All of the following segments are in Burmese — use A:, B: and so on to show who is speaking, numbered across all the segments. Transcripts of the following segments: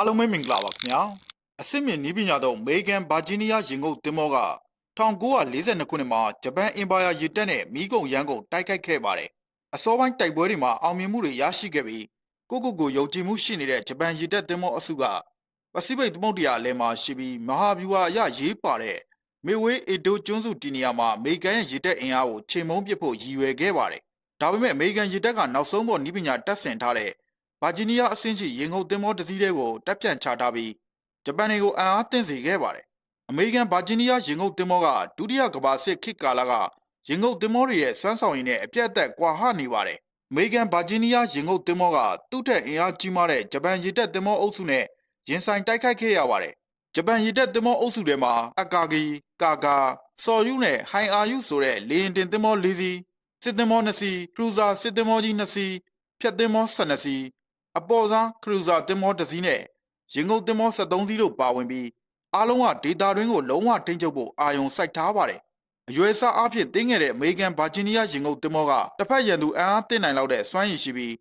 A: အားလုံးပဲမင်္ဂလာပါခင်ဗျာအစစ်မြင့်နီးပညာသုံးအမေရိကန်ဗာဂျီးနီးယားရင်ငုတ်သင်္ဘောက1942ခုနှစ်မှာဂျပန်အင်ပါယာရေတပ်နဲ့မီးကုံရန်ကုန်တိုက်ခိုက်ခဲ့ပါတယ်အစောပိုင်းတိုက်ပွဲတွေမှာအောင်မြင်မှုတွေရရှိခဲ့ပြီးကိုကိုကိုယုံကြည်မှုရှိနေတဲ့ဂျပန်ရေတပ်သင်္ဘောအစုကပစိဖိတ်သမုဒ္ဒရာအလယ်မှာရှိပြီးမဟာဗျူဟာအရရေးပါတဲ့မေဝေးအေဒိုကျွန်းစုတီနီယာမှာအမေရိကန်ရဲ့ရေတပ်အင်အားကိုချိန်မုံပစ်ဖို့ရည်ရွယ်ခဲ့ပါတယ်ဒါပေမဲ့အမေရိကန်ရေတပ်ကနောက်ဆုံးပေါ်နီးပညာတပ်ဆင်ထားတဲ့ ဗာဂျီးနီးယားအဆင့်ရှိရေငုပ်သင်္ဘောတစ်စီးတဲကိုတပ်ဖြန့်ချထားပြီးဂျပန်တွေကိုအံ့အားသင့်စေခဲ့ပါတယ်။အမေရိကန်ဗာဂျီးနီးယားရေငုပ်သင်္ဘောကဒုတိယကမ္ဘာစစ်ခေတ်ကာလကရေငုပ်သင်္ဘောတွေရဲ့စွမ်းဆောင်ရည်နဲ့အပြတ်အသတ်ကွာဟနေပါတယ်။အမေရိကန်ဗာဂျီးနီးယားရေငုပ်သင်္ဘောကသူ့ထက်အင်အားကြီးမားတဲ့ဂျပန်ရေတပ်သင်္ဘောအုပ်စုနဲ့ရင်ဆိုင်တိုက်ခိုက်ခဲ့ရပါတယ်။ဂျပန်ရေတပ်သင်္ဘောအုပ်စုထဲမှာအကာဂီ၊ကာဂါ၊စော်ယူနဲ့ဟိုင်အာယူဆိုတဲ့လေယာဉ်တင်သင်္ဘော၄စီး၊စစ်သင်္ဘော၂စီး၊ခရူဇာစစ်သင်္ဘောကြီး၂စီး၊ဖျက်သင်္ဘော၁၂စီး အပေါ်စားခရူဇာတင်မောတစ်စီးနဲ့ရင်ငုတ်တင်မော73စီးတို့ပါဝင်ပြီးအားလုံးကဒေတာတွင်းကိုလုံးဝထိန်းချုပ်ဖို့အာရုံစိုက်ထားပါတယ်။အရွယ်စားအဖြစ်တင်းငယ်တဲ့အမေရိကန်ဗာဂျီးနီးယားရင်ငုတ်တင်မောကတစ်ဖက်ရန်သူအံအားတင်နိုင်လောက်တဲ့စွမ်းရည်ရှိပြီး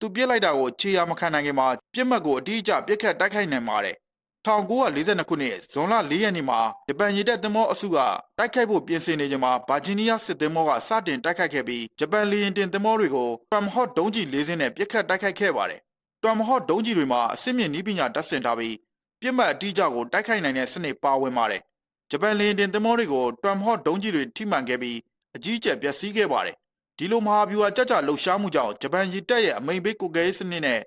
A: သူပြစ်လိုက်တာကိုခြေရာမခံနိုင်ခင်မှာပြစ်မှတ်ကိုအတိအကျပြစ်ခတ်တိုက်ခိုက်နိုင်ပါတယ်။1942ခုနှစ်ဇွန်လ4ရက်နေ့မှာဂျပန်ရေတပ်သင်္ဘောအစုကတိုက်ခိုက်ဖို့ပြင်ဆင်နေချိန်မှာဗာဂျီးနီးယားစစ်သင်္ဘောကစတင်တိုက်ခိုက်ခဲ့ပြီးဂျပန်လေယာဉ်တင်သင်္ဘောတွေကို Tomahawk ဒုံးကျည်၄စင်းနဲ့ပစ်ခတ်တိုက်ခိုက်ခဲ့ပါတယ်။ Tomahawk ဒုံးကျည်တွေမှာအစစ်မြင့်နည်းပညာတပ်ဆင်ထားပြီးပြစ်မှတ်အတိအကျကိုတိုက်ခိုက်နိုင်တဲ့စနစ်ပါဝင်ပါတယ်။ဂျပန်လေယာဉ်တင်သင်္ဘောတွေကို Tomahawk ဒုံးကျည်တွေထိမှန်ခဲ့ပြီးအကြီးအကျယ်ပျက်စီးခဲ့ပါတယ်။ဒီလိုမဟာဗျူဟာကြကြလှုပ်ရှားမှုကြောင့်ဂျပန်ရေတပ်ရဲ့အမိန်ပေးကုကဲရေးစနစ်နဲ့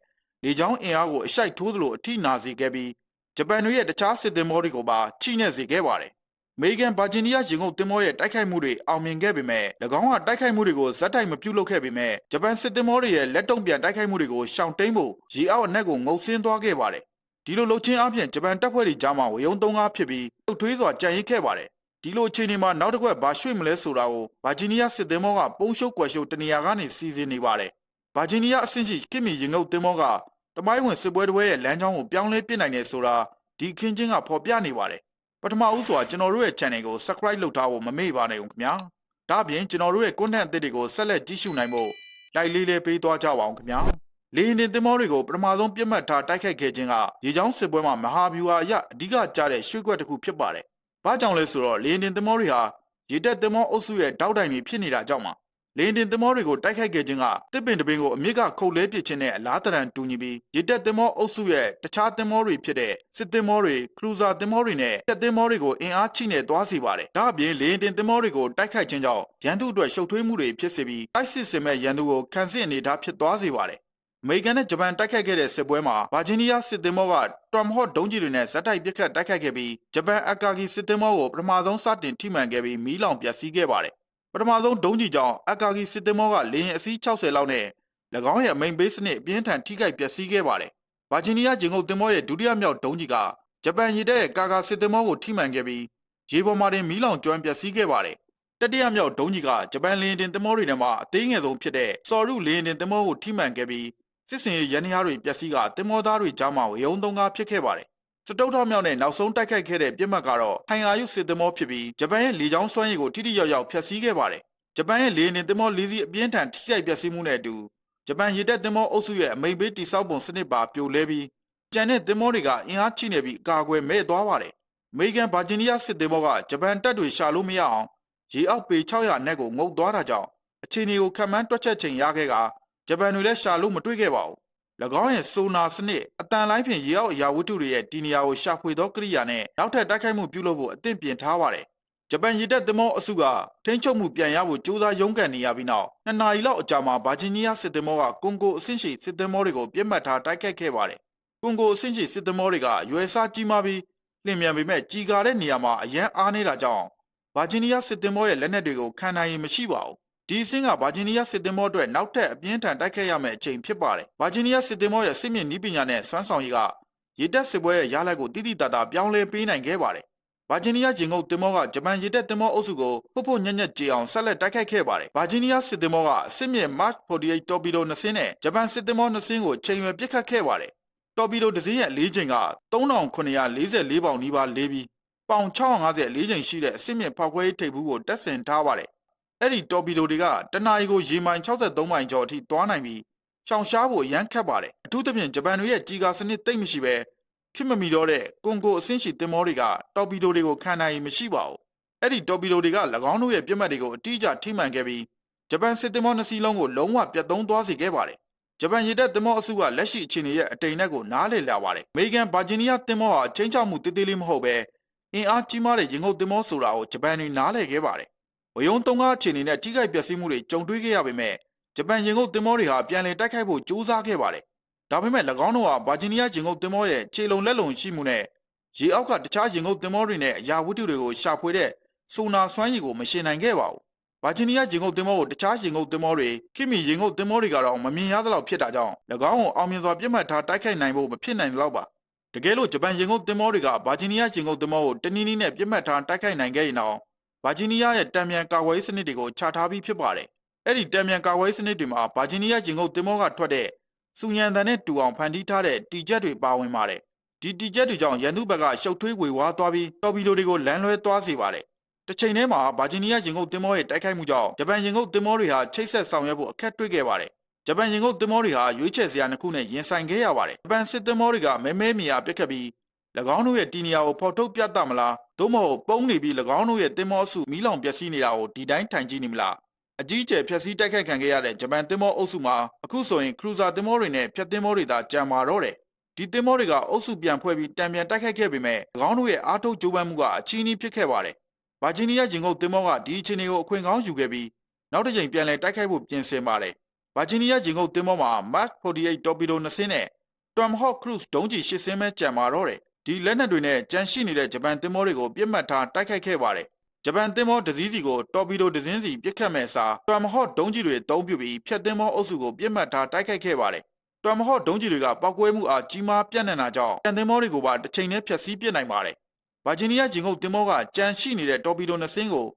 A: လေကြောင်းအင်အားကိုအရှိုက်ထိုးသလိုအထိနာစေခဲ့ပြီးဂျပန်တွေရဲ့တခြားစစ်သင်္ဘောတွေကိုပါချိနဲ့စေခဲ့ပါတယ်။အ မေရိကန်ဗာဂျီးနီးယားရင်ငုပ်သင်္ဘောရဲ့တိုက်ခိုက်မှုတွေအောင်မြင်ခဲ့ပေမဲ့၎င်းကတိုက်ခိုက်မှုတွေကိုဇက်တိုက်မပြုတ်လုပ်ခဲ့ပေမဲ့ဂျပန်စစ်သင်္ဘောတွေရဲ့လက်တုံ့ပြန်တိုက်ခိုက်မှုတွေကိုရှောင်တိန်ဖို့ရေအောက်အနက်ကိုငုံဆင်းသွားခဲ့ပါတယ်။ဒီလိုလှုပ်ချင်းအပြင်ဂျပန်တပ်ဖွဲ့တွေကြားမှာဝယုံသုံးကားဖြစ်ပြီးလှုပ်ထွေးစွာကြံရစ်ခဲ့ပါတယ်။ဒီလိုအခြေအနေမှာနောက်တစ်ခွက်ဘာရွှေ့မလဲဆိုတာကိုဗာဂျီးနီးယားစစ်သင်္ဘောကပုံရှုပ်ကွယ်ရှုပ်တနေရာကနေစီစဉ်နေပါတယ်။ဗာဂျီးနီးယားအဆင့်ရှိကိမီရင်ငုပ်သင်္ဘောကတမိုင်းဝင်စစ်ပွဲတစ်ပွဲရဲ့လမ်းကြောင်းကိုပြောင်းလဲပစ်နိုင်တယ်ဆိုတာဒီခင်းချင်းကဖော်ပြနေပါတယ်ပ ထမဦးစွာကျွန်တော်တို့ရဲ့ channel ကို subscribe လုပ်ထားဖို့မမေ့ပါနဲ့ဦးခင်ဗျာဒါ့အပြင်ကျွန်တော်တို့ရဲ့ content အသစ်တွေကိုဆက်လက်ကြည့်ရှုနိုင်ဖို့ like လေးလေးပေးသွားကြပါအောင်ခင်ဗျာလေရင်တင်သင်္ဘောတွေကိုပထမဆုံးပြစ်မှတ်ထားတိုက်ခိုက်ခဲ့ခြင်းကရေချောင်းစစ်ပွဲမှာမဟာဗျူဟာအရအဓိကကျတဲ့ရွှေ့ကွက်တစ်ခုဖြစ်ပါတယ်။ဘာကြောင့်လဲဆိုတော့လေရင်တင်သင်္ဘောတွေဟာရေတက်သင်္ဘောအုပ်စုရဲ့တောက်တိုင်တွေဖြစ်နေတာကြောင့်ပါ လေရင်တင်သင်္ဘောတွေကိုတိုက်ခိုက်ခဲ့ခြင်းကတစ်ပင်တပင်ကိုအမြင့်ကခုတ်လဲပစ်ခြင်းနဲ့အလားတရန်တူညီပြီးရေတက်သင်္ဘောအုပ်စုရဲ့တခြားသင်္ဘောတွေဖြစ်တဲ့စစ်သင်္ဘောတွေခရူဇာသင်္ဘောတွေနဲ့တက်သင်္ဘောတွေကိုအင်အားချိနဲ့သွားစေပါတယ်။ဒါ့အပြင်လေရင်တင်သင်္ဘောတွေကိုတိုက်ခိုက်ခြင်းကြောင့်ရန်သူအတွက်ရှုပ်ထွေးမှုတွေဖြစ်စေပြီးတိုက်စစ်စင်မဲ့ရန်သူကိုခံစစ်အနေထားဖြစ်သွားစေပါတယ်။အမေရိကန်နဲ့ဂျပန်တိုက်ခိုက်ခဲ့တဲ့စစ်ပွဲမှာဗာဂျီးနီးယားစစ်သင်္ဘောကတွမ်ဟော့ဒုံးကျည်တွေနဲ့ဇက်တိုက်ပစ်ခတ်တိုက်ခိုက်ခဲ့ပြီးဂျပန်အကာဂီစစ်သင်္ဘောကိုပထမဆုံးစတင်ထိမှန်ခဲ့ပြီးမီးလောင်ပျက်စီးခဲ့ပါတယ် ပထမဆုံးဒုံးကျည်ကြောင့်အကာဂီစစ်သင်္ဘောကလေရင်အစီး60လောက်နဲ့၎င်းရဲ့အမိန်ဘေးစနစ်အပြင်းထန်ထိခိုက်ပျက်စီးခဲ့ပါတယ်။ဗာဂျီးနီးယားဂျင်ငုတ်သင်္ဘောရဲ့ဒုတိယမြောက်ဒုံးကျည်ကဂျပန်ရေတပ်ရဲ့ကာကာစစ်သင်္ဘောကိုထိမှန်ခဲ့ပြီးရေပေါ်မှာတင်မီးလောင်ကျွမ်းပျက်စီးခဲ့ပါတယ်။တတိယမြောက်ဒုံးကျည်ကဂျပန်လေယာဉ်တင်သင်္ဘောတွေထဲမှာအသေးငယ်ဆုံးဖြစ်တဲ့စော်ရုလေယာဉ်တင်သင်္ဘောကိုထိမှန်ခဲ့ပြီးစစ်စင်ရေးရန်ရာတွေပျက်စီးကသင်္ဘောသားတွေကြားမှာဝရုံသုံးကားဖြစ်ခဲ့ပါတယ် စတုထမြောက်နဲ့နောက်ဆုံးတိုက်ခိုက်ခဲ့တဲ့ပြစ်မှတ်ကတော့ဟိုင်အာယုစစ်သင်္ဘောဖြစ်ပြီးဂျပန်ရဲ့လေကြောင်းစွမ်းရည်ကိုထိထိရောက်ရောက်ဖျက်ဆီးခဲ့ပါတယ်ဂျပန်ရဲ့လေယာဉ်တင်သင်္ဘောလေးစီးအပြင်းထန်ထိခိုက်ပျက်စီးမှုနဲ့အတူဂျပန်ရေတပ်သင်္ဘောအုပ်စုရဲ့အမိန်ပေးတိစောက်ပုံစနစ်ပါပြိုလဲပြီးကျန်တဲ့သင်္ဘောတွေကအင်အားချိနေပြီးအကာအကွယ်မဲ့သွားပါတယ်။အမေရိကန်ဗာဂျီးနီးယားစစ်သင်္ဘောကဂျပန်တပ်တွေရှာလို့မရအောင်ရေအောက်ပေ600အနက်ကိုငုပ်သွားတာကြောင့်အခြေအနေကိုခံမှန်းတွက်ချက်ချိန်ရခဲ့ကဂျပန်တွေလည်းရှာလို့မတွေ့ခဲ့ပါဘူး။၎ င်းရဲ့ဆိုနာစနစ်အတန်လိုင်းဖြင့်ရေအောက်အရာဝတ္ထုတွေရဲ့တီနီယာကိုရှာဖွေသောကိရိယာနဲ့နောက်ထပ်တိုက်ခိုက်မှုပြုလုပ်ဖို့အသင့်ပြင်ထားပါတယ်ဂျပန်ရေတပ်သင်္ဘောအစုကထိန်းချုပ်မှုပြန်ရဖို့ကြိုးစားရုန်းကန်နေရပြီးနောက်နှစ်နာရီလောက်အကြာမှာဗာဂျီးနီးယားစစ်သင်္ဘောကကွန်ဂိုအဆင့်ရှိစစ်သင်္ဘောတွေကိုပြစ်မှတ်ထားတိုက်ခိုက်ခဲ့ပါတယ်။ကွန်ဂိုအဆင့်ရှိစစ်သင်္ဘောတွေကရွယ်စားကြီးမားပြီးလျင်မြန်ပေမဲ့ကြီးကားတဲ့နေရာမှာအရန်အားနေတာကြောင့်ဗာဂျီးနီးယားစစ်သင်္ဘောရဲ့လက်နက်တွေကိုခံနိုင်ရင်မရှိပါဘူး။ ဒီအဆင့်ကဗာဂျီးနီးယားစစ်သင်္ဘောအတွက်နောက်ထပ်အပြင်းထန်တိုက်ခိုက်ရမယ့်အချိန်ဖြစ်ပါတယ်။ဗာဂျီးနီးယားစစ်သင်္ဘောရဲ့စစ်မြေနည်းပညာနဲ့စွမ်းဆောင်ရည်ကရေတပ်စစ်ပွဲရဲ့ရလဒ်ကိုတိတိတတ်တာပြောင်းလဲပေးနိုင်ခဲ့ပါတယ်ဗာဂျီးနီးယားဂျင်ငုတ်တင်မောကဂျပန်ရေတပ်တင်မောအုပ်စုကိုပုတ်ဖို့ညံ့ညက်ကြေအောင်ဆက်လက်တိုက်ခိုက်ခဲ့ပါတယ်။ဗာဂျီးနီးယားစစ်တင်မောကစစ်မြေ Mark 48 Torpedo 2စင်းနဲ့ဂျပန်စစ်တင်မော2စင်းကိုချိန်ရွယ်ပစ်ခတ်ခဲ့ပါတယ်။ Torpedo တစ်စင်းရဲ့လေးချိန်က3944ပေါင်နီးပါးလေးပြီးပေါင်650လေးချိန်ရှိတဲ့အစစ်မြေဖောက်ခွဲရေးထိပ်ဘူးကိုတက်ဆင်ထားပါတယ်။ အဲ့ဒီ Torpedo တွေကတနအီကိုရေမိုင်63မိုင်ကျော်အထိတွားနိုင်ပြီးရှောင်ရှားဖို့ရမ်းခတ်ပါတယ်။အထူးသဖြင့်ဂျပန်တွေရဲ့ကြီးကာစနစ်တိတ်မရှိပဲခင်မမီတော့တဲ့ကွန်ကိုအဆင့်ရှိတင်မောတွေကတော်ပီဒိုတွေကိုခံနိုင်မရှိပါဘူးအဲ့ဒီတော်ပီဒိုတွေက၎င်းတို့ရဲ့ပြစ်မှတ်တွေကိုအတိအကျထိမှန်ခဲ့ပြီးဂျပန်စစ်တင်မောနှစ်စီးလုံးကိုလုံးဝပြတ်သုံးသွားစေခဲ့ပါတယ်ဂျပန်ရေတပ်တင်မောအစုကလက်ရှိအခြေအနေရဲ့အတိမ်နဲ့ကိုနားလည်လာပါတယ်အမေရိကန်ဗာဂျီးနီးယားတင်မောဟာချင်းချောက်မှုတေးသေးလေးမဟုတ်ပဲအင်အားကြီးမားတဲ့ရင်ငုတ်တင်မောဆိုတာကိုဂျပန်တွေနားလည်ခဲ့ပါတယ် ဝယုံတုံးကားအခြေအနေနဲ့ထိခိုက်ပျက်စီးမှုတွေကြုံတွေ့ခဲ့ရပေမဲ့ဂျပန်ရင်ငုတ်တင်မောတွေဟာပြန်လည်တိုက်ခိုက်ဖို့ကြိုးစားခဲ့ပါတယ်ဒါပေမဲ့၎င်းတို့ဟာဗာဂျီးနီးယားရင်ငုတ်တင်မောရဲ့ခြေလုံလက်လုံရှိမှုနဲ့ရေအောက်ကတခြားရင်ငုတ်တင်မောတွေနဲ့အရာဝတ္ထုတွေကိုရှာဖွေတဲ့ဆိုနာစွမ်းရည်ကိုမရှင်နိုင်ခဲ့ပါဘူးဗာဂျီးနီးယားရင်ငုတ်တင်မောကိုတခြားရင်ငုတ်တင်မောတွေခင်မီရင်ငုတ်တင်မောတွေကတော့မမြင်ရသလောက်ဖြစ်တာကြောင့်၎င်းကိုအောင်မြင်စွာပြစ်မှတ်ထားတိုက်ခိုက်နိုင်ဖို့မဖြစ်နိုင်တော့ပါတကယ်လို့ဂျပန်ရင်ငုတ်တင်မောတွေကဗာဂျီးနီးယားရင်ငုတ်တင်မောကိုတနည်းနည်းနဲ့ပြစ်မှတ်ထားတိုက်ခိုက်နိုင်ခဲ့ရင်တော့ ဗာဂျီးနီးယားရဲ့တံမြန်ကာကွယ်ရေးစနစ်တွေကိုချထားပြီးဖြစ်ပါတယ်အဲ့ဒီတံမြန်ကာကွယ်ရေးစနစ်တွေမှာဗာဂျီးနီးယားရင်ငုတ်တင်မောကထွက်တဲ့စူညံတန်နဲ့တူအောင်ဖန်တီးထားတဲ့တီချက်တွေပါဝင်ပါတယ်ဒီတီချက်တွေကြောင့်ရန်သူဘက်ကရှုပ်ထွေးဝေဝါးသွားပြီးတော်ပီဒိုတွေကိုလမ်းလွဲသွားစေပါတယ်တစ်ချိန်တည်းမှာဗာဂျီးနီးယားရင်ငုတ်တင်မောရဲ့တိုက်ခိုက်မှုကြောင့်ဂျပန်ရင်ငုတ်တင်မောတွေဟာချိတ်ဆက်ဆောင်ရွက်ဖို့အခက်တွေ့ခဲ့ပါတယ်ဂျပန်ရင်ငုတ်တင်မောတွေဟာရွေးချယ်စရာနှစ်ခုနဲ့ရင်ဆိုင်ခဲ့ရပါတယ်ဂျပန်စစ်တင်မောတွေကမဲမဲမီယာပြက်ခတ်ပြီး၎ င်းတို့ရဲ့တီနီယာကိုဖော်ထုတ်ပြတ်မလားသို့မဟုတ်ပုံနေပြီး၎င်းတို့ရဲ့တင်မောအစုမီးလောင်ပျက်စီးနေတာကိုဒီတိုင်းထိုင်ကြည့်နေမလားအကြီးအကျယ်ဖျက်ဆီးတိုက်ခိုက်ခံခဲ့ရတဲ့ဂျပန်တင်မောအုပ်စုမှာအခုဆိုရင်ခရူဇာတင်မောတွေနဲ့ဖျက်တင်မောတွေသာကြံမာတော့တယ်ဒီတင်မောတွေကအုပ်စုပြန်ဖွဲ့ပြီးတံပြန်တိုက်ခိုက်ခဲ့ပေမဲ့၎င်းတို့ရဲ့အားထုတ်ကြိုးပမ်းမှုကအချီးနှီးဖြစ်ခဲ့ပါတယ်ဗာဂျီးနီးယားရင်ငုတ်တင်မောကဒီအခြေအနေကိုအခွင့်ကောင်းယူခဲ့ပြီးနောက်တစ်ချိန်ပြန်လည်တိုက်ခိုက်ဖို့ပြင်ဆင်ပါတယ်ဗာဂျီးနီးယားရင်ငုတ်တင်မောမှာ Mark 48 Torpedo 2စင်းနဲ့ Tomahawk Cruise ဒုံးကျည်8စင်းပဲကြံမာတော့တယ် ဒီလက်နက်တွေနဲ့ကြန့်ရှိနေတဲ့ဂျပန်တင်မောတွေကိုပြစ်မှတ်ထားတိုက်ခိုက်ခဲ့ပါတယ်ဂျပန်တင်မောဒဇီးစီကိုတော်ပီဒိုဒဇင်းစီပြစ်ခတ်မဲ့စာတွမ်မဟော့ဒုံးကြီးတွေအသုံးပြုပြီးဖျက်တင်မောအုပ်စုကိုပြစ်မှတ်ထားတိုက်ခိုက်ခဲ့ပါတယ်။တွမ်မဟော့ဒုံးကြီးတွေကပောက်ကွဲမှုအားကြီးမားပြန့်နှံ့တာကြောင့်တန်တင်မောတွေကိုပါတစ်ချိန်နဲ့ဖျက်ဆီးပစ်နိုင်ပါတယ်။ဗာဂျီးနီးယားဂျင်ငုတ်တင်မောကကြန့်ရှိနေတဲ့တော်ပီဒိုနှစ်စင်းကို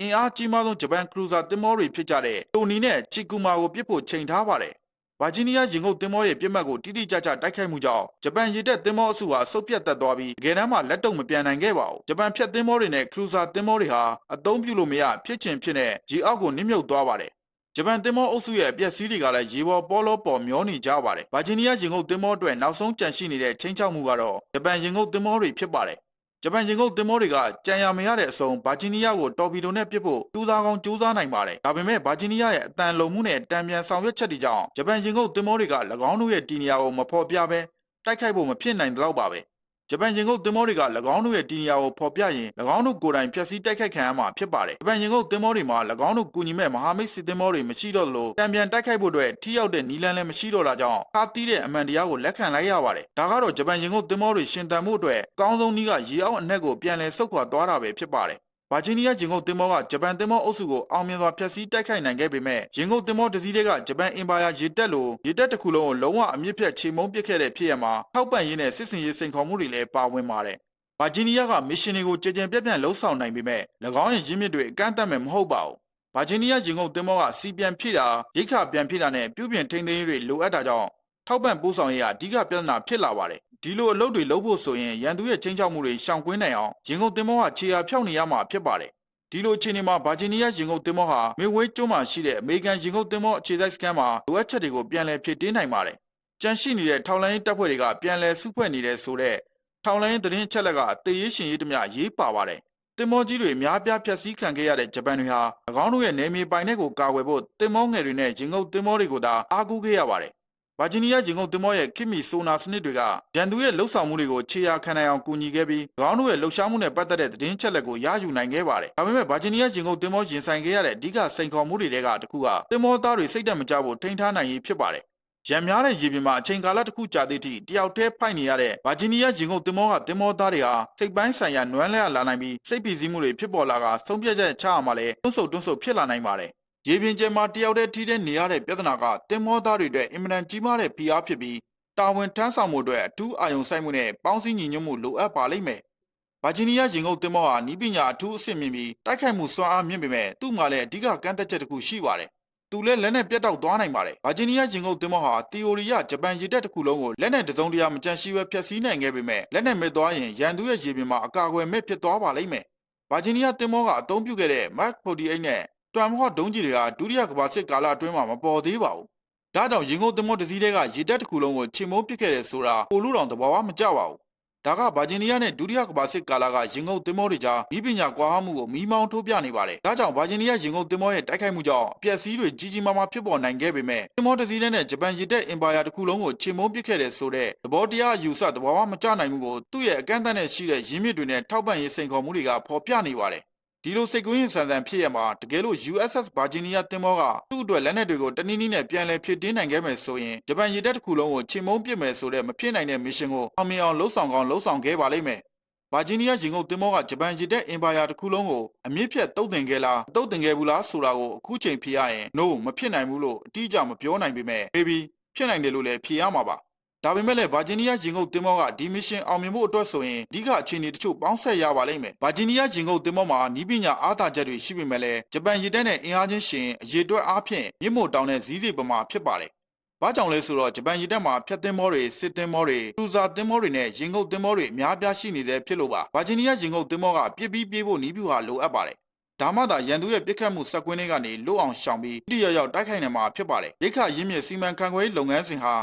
A: အင်အားကြီးမားဆုံးဂျပန်ခရူဇာတင်မောတွေဖြစ်ကြတဲ့တိုနီနဲ့ချီကူမာကိုပြစ်ဖို့ချိန်ထားပါတယ်။ ဗာဂျီးနီးယားရင်ငုတ်တင်မောရဲ့ပြစ်မှတ်ကိုတိတိကျကျတိုက်ခိုက်မှုကြောင့်ဂျပန်ရေတပ်တင်မောအစုဟာစုပ်ပြတ်တက်သွားပြီးတကယ်တမ်းမှလက်တုံမပြန်နိုင်ခဲ့ပါဘူးဂျပန်ဖြတ်တင်မောတွေနဲ့ခရူဇာတင်မောတွေဟာအသုံးပြုလို့မရဖြစ်ချင်ဖြစ်နေရေအောက်ကိုနစ်မြုပ်သွားပါတယ်ဂျပန်တင်မောအုပ်စုရဲ့အပျက်စီးတွေကလည်းရေပေါ်ပေါ်လို့ပေါ်မျောနေကြပါတယ်။ဗာဂျီးနီးယားရင်ငုတ်တင်မောအတွက်နောက်ဆုံးကြန့်ရှိနေတဲ့ချင်းချောက်မှုကတော့ဂျပန်ရင်ငုတ်တင်မောတွေဖြစ်ပါတယ်။ ဂျပန်ရင်ငုတ်တင်မောတွေကကြံရမရတဲ့အစုံဗာဂျီးနီးယားကိုတော်ပီဒိုနဲ့ပစ်ဖို့ကျူးစားကောင်းကျူးစားနိုင်ပါတယ်။ဒါပေမဲ့ဗာဂျီးနီးယားရဲ့အတန်လုံမှုနဲ့တံပြန်ဆောင်ရွက်ချက်တွေကြောင့်ဂျပန်ရင်ငုတ်တင်မောတွေက၎င်းတို့ရဲ့တီနီယာကိုမဖော်ပြဘဲတိုက်ခိုက်ဖို့မဖြစ်နိုင်တော့ပါပဲ။ ဂျပန်ရင်ငုတ်တင်မောတွေက၎င်းတို့ရဲ့တီနီယာကိုဖော်ပြရင်၎င်းတို့ကိုယ်တိုင်ဖျက်ဆီးတိုက်ခိုက်ခံရမှာဖြစ်ပါတယ်။ဂျပန်ရင်ငုတ်တင်မောတွေမှာ၎င်းတို့ကူညီမဲ့မဟာမိတ်စစ်တင်မောတွေမရှိတော့သလိုတံပြန်တိုက်ခိုက်ဖို့အတွက်ထိရောက်တဲ့နီလန်းလည်းမရှိတော့တာကြောင့်ခါတီးတဲ့အမှန်တရားကိုလက်ခံလိုက်ရပါတယ်။ဒါကတော့ဂျပန်ရင်ငုတ်တင်မောတွေရှင်သန်မှုအတွက်အကောင်းဆုံးနည်းကရေအောက်အနက်ကိုပြန်လည်ဆုတ်ခွာသွားတာပဲဖြစ်ပါတယ်။ ဗာဂျီးနီးယားဂျင်ငုတ်တင်မောကဂျပန်တင်မောအုပ်စုကိုအောင်မြင်စွာဖျက်ဆီးတိုက်ခိုက်နိုင်ခဲ့ပေမဲ့ဂျင်ငုတ်တင်မောတစ်စီးတည်းကဂျပန်အင်ပါယာရေတက်လိုရေတက်တစ်ခုလုံးကိုလုံးဝအမြင့်ဖြတ်ချေမှုန်းပစ်ခဲ့တဲ့ဖြစ်ရမှာထောက်ပံ့ရင်းနဲ့စစ်စင်ရေးစိန်ခေါ်မှုတွေလည်းပါဝင်ပါတယ်။ဗာဂျီးနီးယားကမစ်ရှင်တွေကိုကြည်ကြံပြတ်ပြန့်လှုပ်ဆောင်နိုင်ပေမဲ့၎င်းရဲ့ရင်းမြစ်တွေအကန့်အသတ်မဲ့မဟုတ်ပါဘူး။ဗာဂျီးနီးယားဂျင်ငုတ်တင်မောကစီပြန်ဖြည့်တာရိတ်ခပြန်ဖြည့်တာနဲ့ပြုပြင်ထိန်းသိမ်းရေးတွေလိုအပ်တာကြောင့်ထောက်ပံ့ပို့ဆောင်ရေးကအဓိကပြဿနာဖြစ်လာပါတယ်။ ဒီလိုအလုပ်တွေလုပ်ဖို့ဆိုရင်ရန်သူရဲ့ချင်းချောက်မှုတွေရှောင်ကွင်းနိုင်အောင်ရင်ကုန်တင်မောကခြေရာဖြောက်နေရမှာဖြစ်ပါတယ်။ဒီလိုအခြေအနေမှာဗာဂျီးနီးယားရင်ကုန်တင်မောဟာမေဝေးကျွန်းမှာရှိတဲ့အမေရိကန်ရင်ကုန်တင်မောအခြေစိုက်စခန်းမှာလိုအပ်ချက်တွေကိုပြန်လည်ဖြည့်တင်းနိုင်ပါတယ်။ကြန့်ရှိနေတဲ့ထောက်လိုင်းတပ်ဖွဲ့တွေကပြန်လည်စုဖွဲ့နေတဲ့ဆိုတဲ့ထောက်လိုင်းသတင်းချက်လက်ကအသေးရေးရှင်ရေးတမျှရေးပါပါတယ်။တင်မောကြီးတွေအများပြားဖျက်ဆီးခံခဲ့ရတဲ့ဂျပန်တွေဟာ၎င်းတို့ရဲ့နယ်မြေပိုင်တဲ့ကိုကာကွယ်ဖို့တင်မောငယ်တွေနဲ့ရင်ကုန်တင်မောတွေကိုသာအားကိုးခဲ့ရပါတယ်။ ဗာဂျီးနီးယားဂျင်ကုန်တင်မောရဲ့ခင်မီဆိုနာစနစ်တွေကရန်သူရဲ့လှုပ်ဆောင်မှုတွေကိုခြေရာခံနိုင်အောင်ကူညီခဲ့ပြီး၎င်းတို့ရဲ့လှုပ်ရှားမှုနဲ့ပတ်သက်တဲ့သတင်းချက်လက်ကိုရယူနိုင်ခဲ့ပါတယ်။ဒါပေမဲ့ဗာဂျီးနီးယားဂျင်ကုန်တင်မောရင်ဆိုင်ခဲ့ရတဲ့အဓိကစိန်ခေါ်မှုတွေတဲကတစ်ခုကတင်မောသားတွေစိတ်တက်မကြဖို့ထိန်းထားနိုင်ရေးဖြစ်ပါတယ်။ရံများတဲ့ရေပြင်မှာအချိန်ကာလတစ်ခုကြာသည့်အထိတယောက်တည်းဖိုက်နေရတဲ့ဗာဂျီးနီးယားဂျင်ကုန်တင်မောကတင်မောသားတွေဟာစိတ်ပိုင်းဆိုင်ရာနွမ်းလဲလာနိုင်ပြီးစိတ်ဖိစီးမှုတွေဖြစ်ပေါ်လာကဆုံးဖြတ်ချက်ချရမှာလဲတွန့်ဆုတ်တွန့်ဆုတ်ဖြစ်လာနိုင်ပါတယ်။ ရေပြင်ကျဲမှာတယောက်တည်းထိတဲ့နေရတဲ့ပြဿနာကတင်မောသားတွေအတွက်အင်မတန်ကြီးမားတဲ့ဖိအားဖြစ်ပြီးတာဝန်ထမ်းဆောင်မှုအတွက်အထူးအာရုံစိုက်မှုနဲ့ပေါင်းစည်းညီညွတ်မှုလိုအပ်ပါလိမ့်မယ်။ဗာဂျီးနီးယားရင်ကုန်တင်မောဟာနီးပညာအထူးအဆင့်မြင့်ပြီးတိုက်ခိုက်မှုစွမ်းအားမြင့်ပေမဲ့သူ့မှာလည်းအဓိကကန့်သက်ချက်တစ်ခုရှိပါတယ်။သူလည်းလက်နဲ့ပြတ်တောက်သွားနိုင်ပါတယ်။ဗာဂျီးနီးယားရင်ကုန်တင်မောဟာတီအိုရီယဂျပန်ရေတပ်တစ်ခုလုံးကိုလက်နဲ့တစုံတရာမကြန့်ရှိဘဲဖျက်ဆီးနိုင်ခဲ့ပေမဲ့လက်နဲ့မဲ့သွားရင်ရန်သူရဲ့ရေပြင်မှာအကာအကွယ်မဲ့ဖြစ်သွားပါလိမ့်မယ်။ဗာဂျီးနီးယားတင်မောကအသုံးပြုခဲ့တဲ့ Mark 48နဲ့ တွမ်ဟော့ဒုံးကြီးတွေကဒုတိယကမ္ဘာစစ်ကာလအတွင်းမှာမပေါ်သေးပါဘူး။ဒါကြောင့်ရင်ကုန်တင်မောတစ်စီးတည်းကရေတပ်တစ်ခုလုံးကိုချေမိုးပစ်ခဲ့တယ်ဆိုတာပိုလို့တောင်သဘာဝမကျပါဘူးဒါကဗာဂျီးနီးယားနဲ့ဒုတိယကမ္ဘာစစ်ကာလကရင်ငုတ်သင်္ဘောတွေကြားဤပညာကွာဟမှုကိုမီးမောင်းထိုးပြနေပါတယ်။ဒါကြောင့်ဗာဂျီးနီးယားရင်ငုတ်သင်္ဘောရဲ့တိုက်ခိုက်မှုကြောင့်အပျက်စီးတွေကြီးကြီးမားမားဖြစ်ပေါ်နိုင်ခဲ့ပေမဲ့သင်္ဘောတစ်စီးနဲ့ဂျပန်ရစ်တဲ့အင်ပါယာတစ်ခုလုံးကိုချေမှုန်းပစ်ခဲ့တဲ့ဆိုတဲ့သဘောတရားအယူဆသဘောမကျနိုင်မှုကိုသူ့ရဲ့အကန့်အသတ်နဲ့ရှိတဲ့ရင်းမြစ်တွေနဲ့ထောက်ပံ့ရေးစိန်ခေါ်မှုတွေကဖော်ပြနေပါတယ်။ ဒီလိုစိတ်ကူးရင်ဆန်ဆန်ဖြစ်ရမှာတကယ်လို့ USS Virginia တင်မောကသူ့အတွက်လက်နက်တွေကိုတနည်းနည်းနဲ့ပြန်လည်ဖြစ်တင်းနိုင်ခဲ့မယ်ဆိုရင်ဂျပန်ရေတပ်တစ်ခုလုံးကိုချိန်မုံပစ်မယ်ဆိုတဲ့မဖြစ်နိုင်တဲ့မစ်ရှင်ကိုအောင်မြင်အောင်လှုပ်ဆောင်ကောင်းလှုပ်ဆောင်ခဲ့ပါလိမ့်မယ်။ Virginia ရင်ကုန်တင်မောကဂျပန်ရေတပ်အင်ပါယာတစ်ခုလုံးကိုအမြင့်ဖြတ်တုတ်တင်ခဲ့လားမတုတ်တင်ခဲ့ဘူးလားဆိုတာကိုအခုချိန်ဖြေရရင် no မဖြစ်နိုင်ဘူးလို့အတိအကျမပြောနိုင်ပေမဲ့ maybe ဖြစ်နိုင်တယ်လို့လည်းဖြေရမှာပါ။ ဒါပေမဲ့လည်းဗာဂျီးနီးယားရင်ငုတ်တင်မောကဒီမစ်ရှင်အောင်မြင်ဖို့အတွက်ဆိုရင်အဓိကအခြေအနေတချို့ပေါင်းဆက်ရပါလိမ့်မယ်။ဗာဂျီးနီးယားရင်ငုတ်တင်မောမှာနီးပညာအားသာချက်တွေရှိပေမဲ့လည်းဂျပန်ရေတပ်နဲ့အင်အားချင်းရှင်အရေအတွက်အားဖြင့်မြင့်မို့တောင်းတဲ့ဇီးစီပမာဖြစ်ပါတယ်။ဘာကြောင့်လဲဆိုတော့ဂျပန်ရေတပ်မှာဖြတ်တင်မောတွေစစ်တင်မောတွေကျူဇာတင်မောတွေနဲ့ရင်ငုတ်တင်မောတွေအများပြားရှိနေတဲ့ဖြစ်လို့ပါ။ဗာဂျီးနီးယားရင်ငုတ်တင်မောကပြစ်ပြီးပြေးဖို့နီးပြူဟာလိုအပ်ပါတယ်။ဒါမှသာရန်သူရဲ့ပြစ်ခတ်မှုစက်ကွင်းတွေကနေလွတ်အောင်ရှောင်ပြီးတိရရောက်တိုက်ခိုက်နိုင်မှာဖြစ်ပါတယ်။ရိခရင်းမြစ်စီမံခန့်ခွဲရေးလုပ်ငန်းစဉ်ဟာ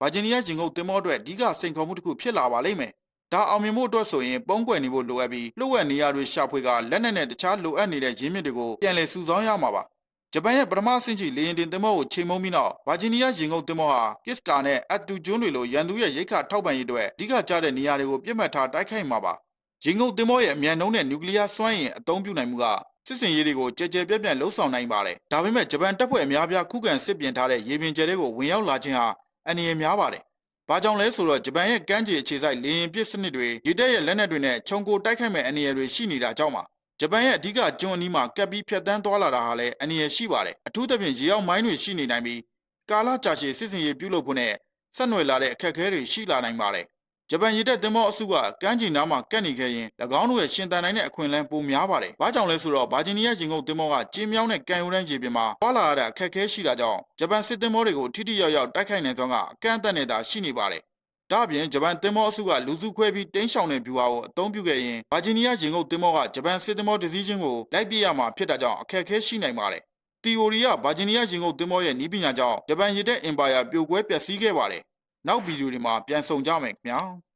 A: ဗာဂျီးနီးယားရင်ငုတ်တင်မောအတွက်အဓိကစိန်ခေါ်မှုတစ်ခုဖြစ်လာပါလိမ့်မယ်။ဒါအောင်မြင်မှုအတွက်ဆိုရင်ပုံကွယ်နေဖို့လိုအပ်ပြီးလှုပ်ဝက်နေရတွေရှာဖွေကလက်နက်နဲ့တခြားလိုအပ်နေတဲ့ရင်းမြစ်တွေကိုပြန်လည်စုဆောင်းရမှာပါ။ဂျပန်ရဲ့ပထမအဆင့်ကြီးလေရင်တင်တင်မောကိုချိန်မုံပြီးနောက်ဗာဂျီးနီးယားရင်ငုတ်တင်မောဟာကစ်ကာနဲ့အက်တူကျွန်းတွေလိုရန်သူရဲ့ရိခထောက်ပံ့ရေးအတွက်အဓိကကျတဲ့နေရာတွေကိုပြစ်မှတ်ထားတိုက်ခိုက်မှာပါ။ရင်ငုတ်တင်မောရဲ့အမြန်နှုံးတဲ့နျူကလ িয়ার စွမ်းအင်အသုံးပြုနိုင်မှုကစစ်စင်ရေးတွေကိုကြဲကြဲပြန့်ပြန့်လှုပ်ဆောင်နိုင်ပါတယ်။ဒါပေမဲ့ဂျပန်တပ်ဖွဲ့အများပြားခုခံစစ်ပြင်ထားတဲ့ရေပြင်ကျဲတွေကိုဝင်ရောက်လာခြင်းဟာ အန္တရာယ်များပါတယ်။ဘာကြောင့်လဲဆိုတော့ဂျပန်ရဲ့ကမ်းခြေအခြေစိုက်လေရင်ပစ်စနစ်တွေရေတပ်ရဲ့လက်နက်တွေနဲ့ခြုံကိုတိုက်ခိုက်မဲ့အန္တရာယ်တွေရှိနေတာကြောင့်ပါ။ဂျပန်ရဲ့အဓိကကျွန်းအနီးမှာကပ်ပြီးဖြတ်တန်းသွားလာတာဟာလည်းအန္တရာယ်ရှိပါတယ်။အထူးသဖြင့်ရေအောင်မိုင်းတွေရှိနေနိုင်ပြီးကာလကြာရှည်စစ်စင်ရေးပြုလုပ်ဖို့နဲ့ဆက်နွယ်လာတဲ့အခက်အခဲတွေရှိလာနိုင်ပါတယ်။ ဂျပန်ရေတပ်သင်္ဘောအစုကကမ်းခြေနားမှာကပ်နေခဲ့ရင်၎င်းတို့ရဲ့ရှင်တန်နိုင်တဲ့အခွင့်အလမ်းပိုများပါတယ်။ဘာကြောင့်လဲဆိုတော့ဗာဂျီးနီးယားရင်ကုန်သင်္ဘောကကျင်းမြောင်းတဲ့ကန်ယူရန်ရေပြင်မှာပွာလာရတဲ့အခက်အခဲရှိတာကြောင့်ဂျပန်စစ်သင်္ဘောတွေကိုထိထိရောက်ရောက်တိုက်ခိုက်နိုင်သောကအကန့်အသတ်နဲ့သာရှိနေပါတယ်။ဒါ့အပြင်ဂျပန်သင်္ဘောအစုကလူစုခွဲပြီးတင်းရှောင်တဲ့ဗျူဟာကိုအသုံးပြုခဲ့ရင်ဗာဂျီးနီးယားရင်ကုန်သင်္ဘောကဂျပန်စစ်သင်္ဘောတစ်စီးချင်းကိုလိုက်ပြစ်ရမှာဖြစ်တာကြောင့်အခက်အခဲရှိနိုင်ပါတယ်။တီအိုရီကဗာဂျီးနီးယားရင်ကုန်သင်္ဘောရဲ့နီးပညာကြောင့်ဂျပန်ရေတပ်အင်ပါယာပြိုကွဲပျက်စီးခဲ့ပါတယ်။ နောက်ဗီဒီယိုတွေမှာပြန်ဆောင်ကြမယ်ခင်ဗျာ။